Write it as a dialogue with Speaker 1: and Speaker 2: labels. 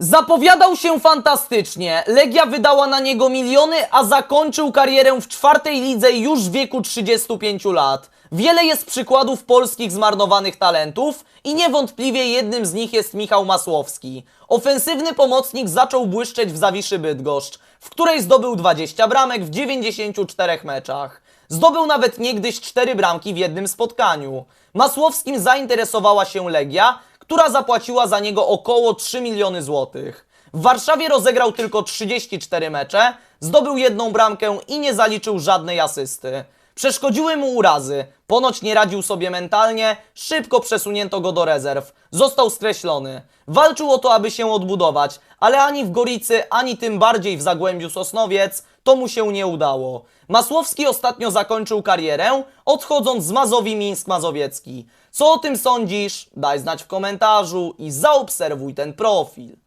Speaker 1: Zapowiadał się fantastycznie. Legia wydała na niego miliony, a zakończył karierę w czwartej lidze już w wieku 35 lat. Wiele jest przykładów polskich zmarnowanych talentów i niewątpliwie jednym z nich jest Michał Masłowski. Ofensywny pomocnik zaczął błyszczeć w Zawiszy Bydgoszcz, w której zdobył 20 bramek w 94 meczach. Zdobył nawet niegdyś 4 bramki w jednym spotkaniu. Masłowskim zainteresowała się Legia, która zapłaciła za niego około 3 miliony złotych. W Warszawie rozegrał tylko 34 mecze, zdobył jedną bramkę i nie zaliczył żadnej asysty. Przeszkodziły mu urazy, ponoć nie radził sobie mentalnie, szybko przesunięto go do rezerw. Został skreślony. Walczył o to, aby się odbudować, ale ani w Goricy, ani tym bardziej w Zagłębiu Sosnowiec to mu się nie udało. Masłowski ostatnio zakończył karierę, odchodząc z Mazowi Mińsk Mazowiecki. Co o tym sądzisz? Daj znać w komentarzu i zaobserwuj ten profil.